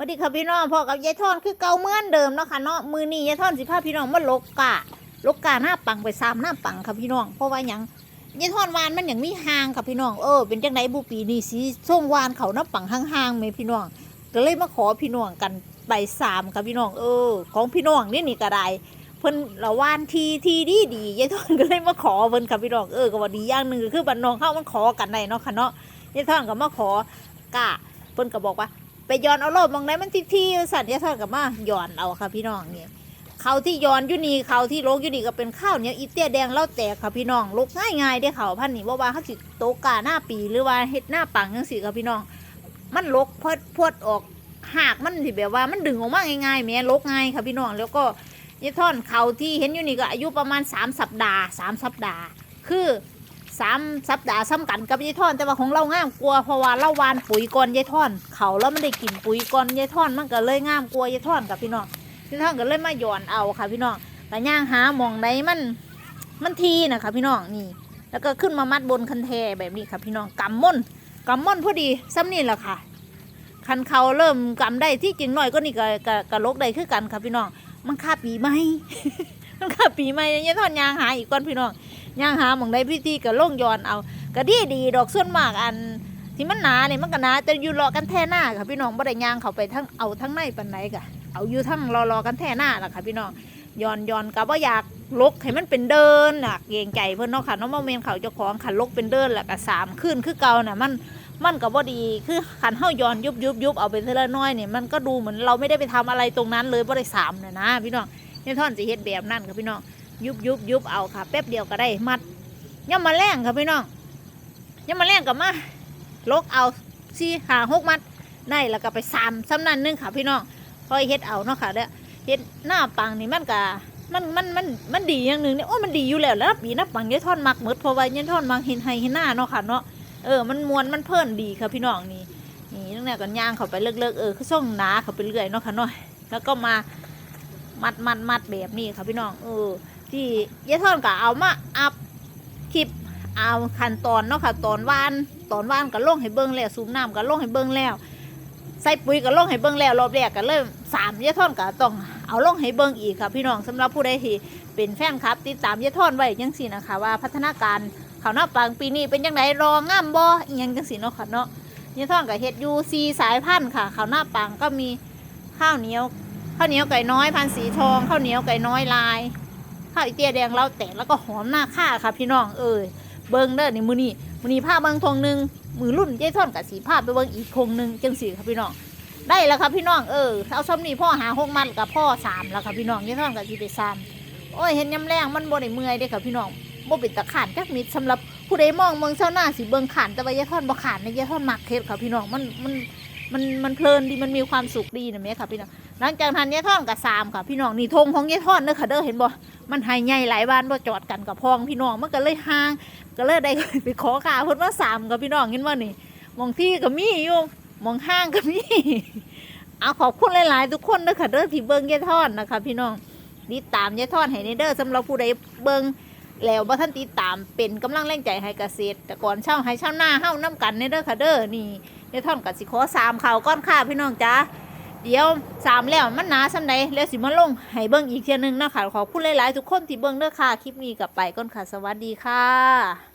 วัสดีค่ะพี่น้องพ่อกับยายทอนคือเก่าเหมือนเดิมเนาะค่ะเนาะมือนี้ยายทอนสิพาพี่น้องมาลกกะลกกะหน้าปังไปซ้ำหน้าปังค่ะพี่น้องเพราะว่าหยังยายทอนวานมันอย่างมีห่างค่ะพี่น้องเออเป็นจังไดบุปีนี้สีส่งวานเขาหน้าปังห่างๆไหมพี่น้องก็เลยมาขอพี่น้องกันไปสามค่ะพี่น้องเออ ของพี่น้องนี่นี่ก็ได้เพิ่นละวานทีทีดีดียายทอนก็เลยมาขอเพิ่นค่ะพี่น้องเออก็ว่าดีอย่างหนึ่งคือบันน้องเข้ามันขอกันได้เนาะค่ะเนาะยายทอนก็มาขอกะเพิ่นก็บอกว่า ไปย้อนเอารอบมองไหนมันที่ที่สัตว์ยาทอดกับมาย้อนเอาค่ะพี่น้องเนี่ยเขาที่ย้อนอยู่นี่เขาที่ลกอยู่นี่ก็เป็นข้าวเหนียวอีเตี้ยแดงเล่าแตกค่ะพี่น้องลกง่ายง่ายได้เขาพันนี่ว่าว่าเขาสิโตกาหน้าปีหรือว่าเฮ็ดหน้าปังจังสิค่ะพี่น้อง มันลกพดพวดออกหากมันสิแบบว่ามันดึงออกมาง่ายๆแม่ลกง่ายค่ะพี่น้องแล้วก็ยาท่อนเขาที่เห็นอยู่นี่ก็อายุประมาณ 3 สัปดาห์ 3 สัปดาห์ คือ สามสัปดาห์ซ้ำกันกับยายท่อน แต่ว่าของเราง่ามกลัวเพราะว่าเราวานปุ๋ยก่อนยายท่อน เขาแล้วมันได้กินปุ๋ยก่อนยายท่อนมันก็เลยง่ามกลัวยายท่อนกับพี่น้องยายท่อนก็เลยมาหย่อนเอาค่ะ พี่น้องแต่ย่างหาหมองใดมันมันทีนะคะพี่น้องนี่ แล้วก็ขึ้นมามัดบนคันแทแบบนี้ค่ะพี่น้องกำม่นกำม่นพอดีซ้ำนี่แหละค่ะ คันเขาเริ่มกำได้ที่จริงหน่อยก็นี่ก็ก็ก็ลกได้คือกันค่ะพี่น้องมันค่าปีใหมมันค่าปีใหมยายท่อนยางหาอีกก่อนพี่น้อง ย่างหาหมองได้พิธีก็ล่งย้อนเอาก็ดีดีดอกส่วนมากอันที่มันหนาเนี่ยมันก็หนาจะอยู่รอกันแท่หน้าค่ะพี่น้องบ่ได้ย่างเขาไปทั้งเอาทั้งในปันไหนกะเอาอยู่ทั้งรอรอกันแท่หน้าล่ะค่ะพี่น้องย้อนย้อนกับว่าอยากลกให้มันเป็นเดินน่ะเกรงใจเพิ่นเนาะค่ะน้องโมเมนเขาเจ้าของขันลกเป็นเดินแล้วก็สามขึ้นคือเก่าน่ะมันมันก็บ่ดีคือขันเฮาย้อนยุบยุบยุบเอาไปเท่าลน้อยเนี่ยมันก็ดูเหมือนเราไม่ได้ไปทำอะไรตรงนั้นเลยบ่ได้สามน่ะนะพี่น้องนี่ท่อนสิเฮ็ดแบบนั้นค่ะพี่น้อง ยุบยุบยุบเอาค่ะ แป๊บเดียวก็ได้มัดย่ามาแรงค่ะพี่น้องย่ามาแรงกับมาลกเอาสี่หาหกมัดได้แล้วก็ไปสามซ้ำนั่นนึงค่ะพี่น้องคอยเฮ็ดเอาเนาะค่ะเด้อเฮ็ดหน้าปังนี่มันก็มันมันมันมันดีอย่างหนึ่งเนี่ยโอ้มันดีอยู่แล้วแล้วปีน้าปังเนี่ยทอดมักหมดเพราะว่าเนี่ยทอดมักเห็นให้เห็นหน้าเนาะค่ะเนาะเออมันมวนมันเพิ่นดีค่ะพี่น้องนี่นี่ตั้งแต่กันย่างเขาไปเลิกๆเออคือส่งหนาเขาไปเรื่อยเนาะค่ะเนาะแล้วก็มามัดมัดมัดแบบนี้ค่ะพี่น้องเออ ที่ยายทอนก็เอามาอัพคลิปเอาขั้นตอนเนาะค่ะตอนวานตอนวานก็ลงให้เบิ้งแล้วสูบน้ำก็ลงให้เบิ้งแล้ว ใส่ปุ๋ยก็ลงให้เบิ้งแล้วรอบแรกก็เริ่มสามยะท่อนก็ต้องเอาลงให้เบิ้งอีกค่ะ พี่น้องสำหรับผู้ใดที่เป็นแฟนคลับ ติดตามยะท่อนไว้ยังสินะคะว่าพัฒนาการเขาวหน้าปังปีนี้เป็นยังไงรองามบ่อียังจังสิเนาะค่ะเนาะยะท่อนกับเฮ็ดอยูซีสายพันธุ์ค่ะเขาวหน้าปังก็มีข้าวเหนียวข้าวเหนียวไก่น้อยพันธุ์สีทองข้าวเหนียวไก่น้อยลาย ข้าวอีเตียแดงเราแตกแล้วก็หอมหน้าค่าค่ะพี่น้องเอ้ยเบิ้งเด้อนี่มือนี่มือนี่ผ้าเบิ้งทงหนึ่งมือรุ่นเย้ท่อนกับสีผ้าไปเบิ้งอีกทงหนึ่งจังสีค่ะพี่น้องได้แล้วค่ะพี่น้องเออเอาซ้ำนี่พ่อหาหกมันกับพ่อสามแล้วค่ะพี่น้องเย้ท่อนกับสีไปสามโอ้ยเห็นยำแรงมันบ่ได้เมื่อยเด้ค่ะพี่น้องบ่เป็นตะขานจักมิดสำหรับผู้ใดมองเมืองเช้าหน้าสิเบิ้งขานแต่ว่าเย้ท่อนบ่ขานในเย้ท่อนมักเทศค่ะพี่น้องมันมันมันมันเพลินดีมันมีความสุขดีนะแม่ค่ะพี่น้อง หลังจากนั้นเย้ท่อนกับสามค่ะพี่น้องนี่ธงของเย้ท่อนเด้อค่ะเด้อเห็นบ่มันหายใหญ่หลายบ้านว่จอดกันกับพองพี่น้องมันก็เลยห่าง ก็เลยได้ไปขอข่าเพิ่นว่าสามกับพี่น้องเห็นว่านี่มองที่ก็มีอยู่มองห้างก็มีเอาขอบคุณหลาย ๆ ทุกคนเด้อค่ะเด้อที่เบิ่งยายทอดนะคะพี่น้องติดตามยายทอดให้ในเด้อสำหรับผู้ใดเบิ่งแล้วบ่ท่านติดตามเป็นกำลังแรงใจให้เกษตรแต่ก่อนเช่าให้เช่าหน้าเฮ้าน้กันในเด้อค่ะเด้อนี่ยายทอดกับสิขอสามข่าวก้อนค่ะพี่น้องจ้า เดี๋ยวสามแล้วมันหนาสันใดแล้วสิมาลงให้เบิ่งอีกเทียนึงนะคะขอบคุณหลาย ๆ ทุกคนที่เบิ่งเด้อค่ะ คลิปนี้กลับไปก่อนค่ะ สวัสดีค่ะ